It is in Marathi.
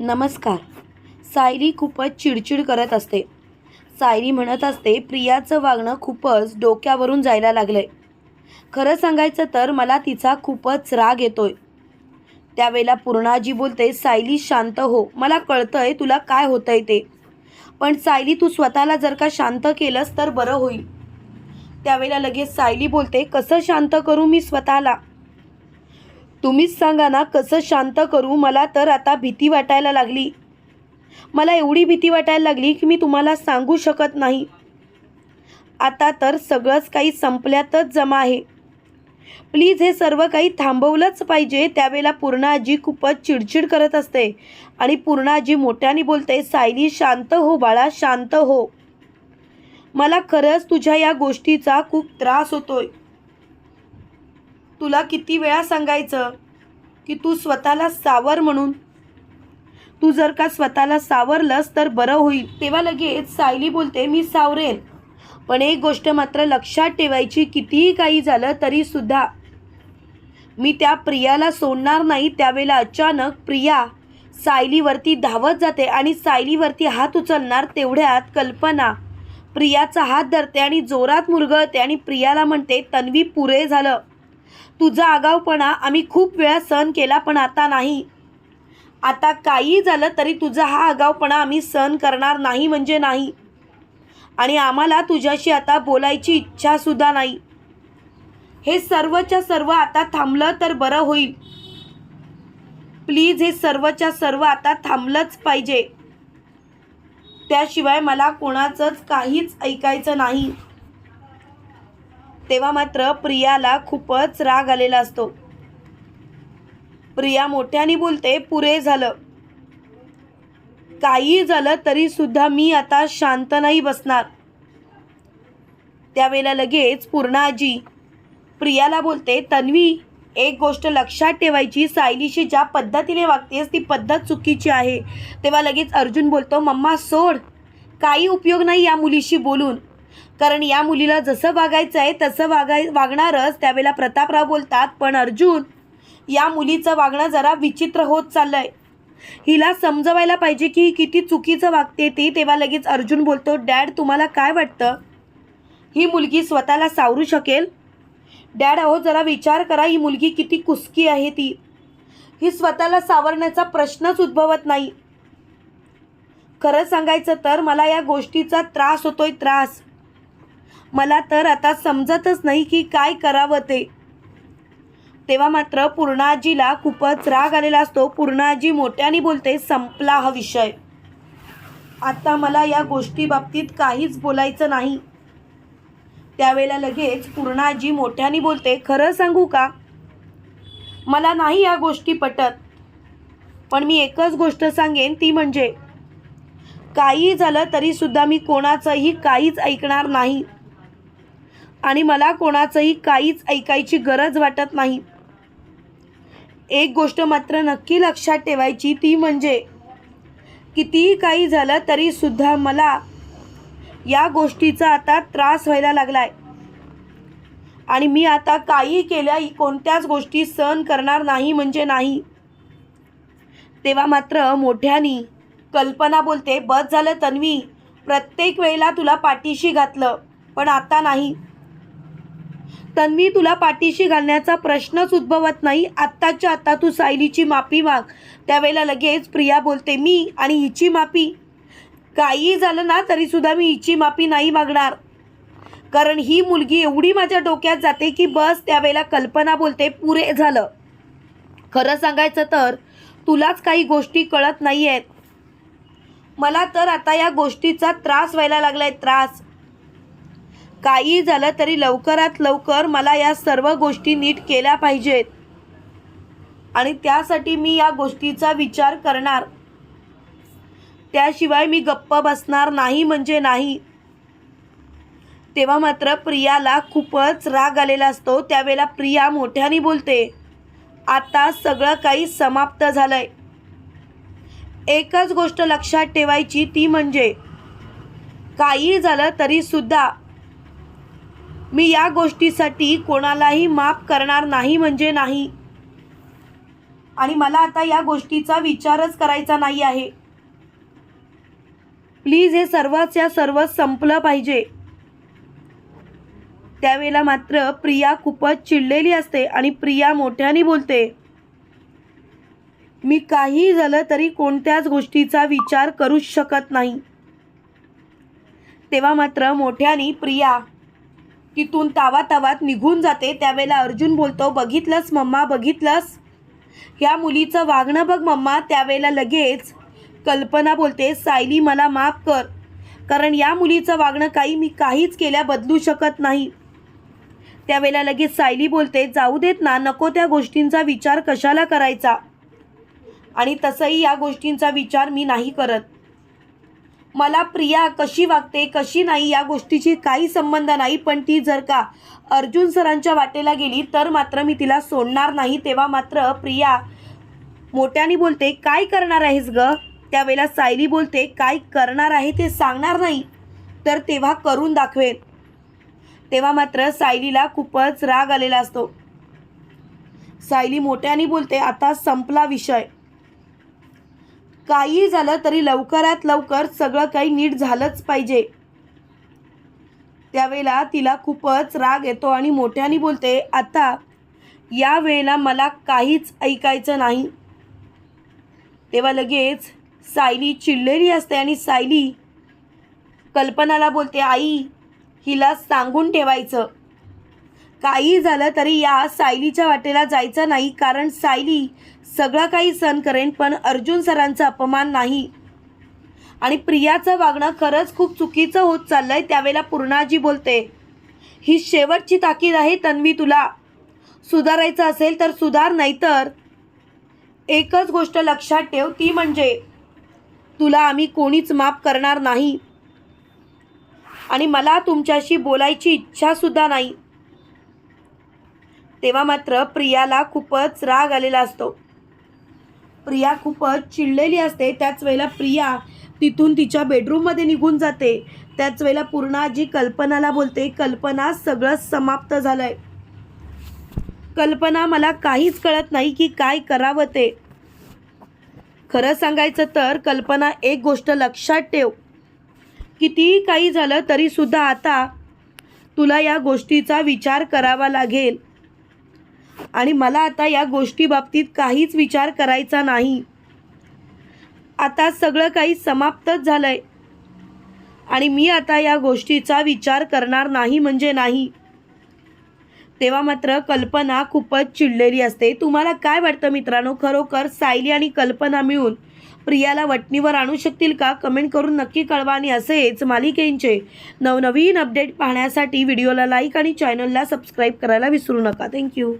नमस्कार. सायली खूपच चिडचिड करत असते. सायली म्हणत असते प्रियाचं वागणं खूपच डोक्यावरून जायला लागलंय. खरं सांगायचं तर मला तिचा खूपच राग येतोय. त्यावेळेला पूर्णाजी बोलते सायली शांत हो मला कळतंय तुला काय होतंय ते. पण सायली तू स्वतःला जर का शांत केलंस तर बरं होईल. त्यावेळेला लगेच सायली बोलते कसं शांत करू मी स्वतःला? तुम्हीच सांगा ना कसं शांत करू? मला तर आता भीती वाटायला लागली. मला एवढी भीती वाटायला लागली की मी तुम्हाला सांगू शकत नाही. आता तर सगळंच काही संपल्यातच जमा आहे. प्लीज हे सर्व काही थांबवलंच पाहिजे. त्यावेळेला पूर्णाजी खूपच चिडचिड करत असते. आणि पूर्णाजी मोठ्याने बोलते सायली शांत हो बाळा शांत हो. मला खरंच तुझ्या या गोष्टीचा खूप त्रास होतोय. तुला किती वेळा सांगायचं की तू स्वतःला सावर म्हणून? तू जर का स्वतःला सावरलंस तर बरं होईल. तेव्हा लगेच सायली बोलते मी सावरेन पण एक गोष्ट मात्र लक्षात ठेवायची कितीही काही झालं तरी सुद्धा मी त्या प्रियाला सोडणार नाही. त्यावेळेला अचानक प्रिया सायलीवरती धावत जाते आणि सायलीवरती हात उचलणार तेवढ्यात कल्पना. प्रियाचा हात धरते आणि जोरात मुरगळते आणि प्रियाला म्हणते तन्वी पुरे झालं. तुझा आगाऊपणा आम्ही खूप वेळा सहन केला पण आता नाही. आता काही झालं तरी तुझा हा आगाऊपणा आम्ही सहन करणार नाही म्हणजे नाही. आणि आम्हाला तुझ्याशी आता बोलायची इच्छासुद्धा नाही. हे सर्वच्या सर्व आता थांबलं तर बरं होईल. प्लीज हे सर्वच्या सर्व आता थांबलंच पाहिजे. त्याशिवाय मला कोणाचंच काहीच ऐकायचं नाही. तेव्हा मात्र प्रियाला खूपच राग आलेला असतो. प्रिया मोठ्याने बोलते पुरे झालं. काही झालं तरी सुद्धा मी आता शांत नाही बसणार. त्यावेळेला लगेच पूर्णाजी प्रियाला बोलते तन्वी एक गोष्ट लक्षात ठेवायची सायलीशी ज्या पद्धतीने वागतेस ती पद्धत चुकीची आहे. तेव्हा लगेच अर्जुन बोलतो मम्मा सोड. काही उपयोग नाही या मुलीशी बोलून. कारण या मुलीला जसं वागायचं आहे तसं वागाय वागणारच. त्यावेळेला प्रतापराव बोलतात पण अर्जुन या मुलीचं वागणं जरा विचित्र होत चाललंय. हिला समजवायला पाहिजे की ही किती चुकीचं वागते ती. तेव्हा लगेच अर्जुन बोलतो डॅड तुम्हाला काय वाटतं? ही मुलगी स्वतःला सावरू शकेल? डॅड अहो जरा विचार करा ही मुलगी किती कुसकी आहे ती. ही स्वतःला सावरण्याचा प्रश्नच उद्भवत नाही. खरं सांगायचं तर मला या गोष्टीचा त्रास होतोय त्रास. मला तर आता समजतच नाही की काय करावं ते. तेव्हा मात्र पूर्णाजीला खूपच राग आलेला असतो. पूर्णाजी मोठ्याने बोलते संपला हा विषय. आता मला या गोष्टी बाबतीत काहीच बोलायचं नाही. त्यावेळेला लगेच पूर्णाजी मोठ्याने बोलते खरं सांगू का? मला नाही या गोष्टी पटत. पण मी एकच गोष्ट सांगेन ती म्हणजे काही झालं तरीसुद्धा मी कोणाचंही काहीच ऐकणार नाही. आणि मला कोणाचंही काहीच ऐकायची गरज वाटत नाही. एक गोष्ट मात्र नक्की लक्षात ठेवायची ती म्हणजे कितीही काही झालं तरीसुद्धा मला या गोष्टीचा आता त्रास व्हायला लागलाय. आणि मी आता काही केल्या कोणत्याच गोष्टी सहन करणार नाही म्हणजे नाही. तेव्हा मात्र मोठ्यानी कल्पना बोलते बस झालं तन्वी प्रत्येक वेळेला तुला पाठीशी घातलं पण आता नाही. तन्वी तुला पाठीशी घालण्याचा प्रश्नच उद्भवत नाही. आत्ताच्या आत्ता तू सायलीची माफी माग. त्यावेळेला लगेच प्रिया बोलते मी आणि हिची माफी? काही झालं ना तरीसुद्धा मी हिची माफी नाही मागणार. कारण ही मुलगी एवढी माझ्या डोक्यात जाते की बस त्यावेळेला कल्पना बोलते पुरे झालं. खरं सांगायचं तर तुलाच काही गोष्टी कळत नाही आहेत मला तर आता या गोष्टीचा त्रास व्हायला लागलाय त्रास. काही झालं तरी लवकरात लवकर मला या सर्व गोष्टी नीट केल्या पाहिजेत. आणि त्यासाठी मी या गोष्टीचा विचार करणार. त्याशिवाय मी गप्प बसणार नाही म्हणजे नाही. तेव्हा मात्र प्रियाला खूपच राग आलेला असतो. त्यावेळेला प्रिया मोठ्याने बोलते आता सगळं काही समाप्त झालंय. एकच गोष्ट लक्षात ठेवायची ती म्हणजे काही झालं तरी सुद्धा मी या गोष्टीसाठी कोणालाही माफ करणार नाही म्हणजे नाही. आणि मला आता या गोष्टीचा विचारच करायचा नाही आहे. प्लीज हे सर्वच या सर्व संपलं पाहिजे. त्यावेळेला मात्र प्रिया खूपच चिडलेली असते आणि प्रिया मोठ्याने बोलते मी काही झालं तरी कोणत्याच गोष्टीचा विचार करूच शकत नाही. तेव्हा मात्र मोठ्याने प्रिया तिथून तावातावात निघून जाते. त्यावेळेला अर्जुन बोलतो बघितलंस मम्मा बघितलंस? ह्या मुलीचं वागणं बघ मम्मा. त्यावेळेला लगेच कल्पना बोलते सायली मला माफ कर. कारण या मुलीचं वागणं काही मी काहीच केल्या बदलू शकत नाही. त्यावेळेला लगेच सायली बोलते जाऊ देत ना नको त्या गोष्टींचा विचार कशाला करायचा? आणि तसंही या गोष्टींचा विचार मी नाही करत. मला प्रिया कशी वागते कशी नाही या गोष्टीची काही संबंध नाही पण ती जर का अर्जुन सरांच्या वाटेला गेली तर मात्र मी तिला सोडणार नाही. तेव्हा मात्र प्रिया मोठ्याने बोलते काय करणार आहेस ग? त्यावेळेला सायली बोलते काय करणार आहे ते सांगणार नाही तर तेव्हा करून दाखवेन. तेव्हा मात्र सायलीला खूपच राग आलेला असतो. सायली मोठ्याने बोलते आता संपला विषय. काही झालं तरी लवकरात लवकर सगळं काही नीट झालंच पाहिजे. त्यावेळेला तिला खूपच राग येतो आणि मोठ्याने बोलते आता या वेळेला मला काहीच ऐकायचं नाही. तेव्हा लगेच सायली चिडलेली असते आणि सायली कल्पनाला बोलते आई हिला सांगून ठेवायचं. काही झालं तरी या सायलीच्या वाटेला जायचं नाही कारण सायली सगळं काही सहन करेन पण अर्जुन सरांचा अपमान नाही. आणि प्रियाचं वागणं खरंच खूप चुकीचं होत चाललं आहे त्यावेळेला पूर्णाजी बोलते ही शेवटची ताकीद आहे तन्वी तुला. सुधारायचं असेल तर सुधार नाहीतर एकच गोष्ट लक्षात ठेव ती म्हणजे तुला आम्ही कोणीच माफ करणार नाही. आणि मला तुमच्याशी बोलायची इच्छासुद्धा नाही. तेव्हा मात्र प्रियाला खूपच राग आलेला असतो. प्रिया खूपच चिडलेली असते. त्याच वेळेला प्रिया तिथून तिच्या बेडरूममध्ये निघून जाते. त्याच वेळेला पूर्णा जी कल्पनाला बोलते कल्पना सगळं समाप्त झालंय. कल्पना मला काहीच कळत नाही की काय करावं ते. खरं सांगायचं तर कल्पना एक गोष्ट लक्षात ठेव. कितीही काही झालं तरीसुद्धा आता तुला या गोष्टीचा विचार करावा लागेल. आणि मला आता या गोष्टी बाबतीत काहीच विचार करायचा नाही. आता सगळं काही समाप्तच झालंय. आणि मी आता या गोष्टीचा विचार करणार नाही म्हणजे नाही. तेव्हा मात्र कल्पना खूपच चिडलेली असते. तुम्हाला काय वाटतं मित्रांनो? खरोखर सायली आणि कल्पना मिळून प्रियाला वटणीवर आणू शकतील का? कमेंट करून नक्की कळवा आणि असेच मालिकेंचे नवनवीन अपडेट पाहण्यासाठी व्हिडिओला लाईक आणि चॅनलला सबस्क्राईब करायला विसरू नका. थँक्यू.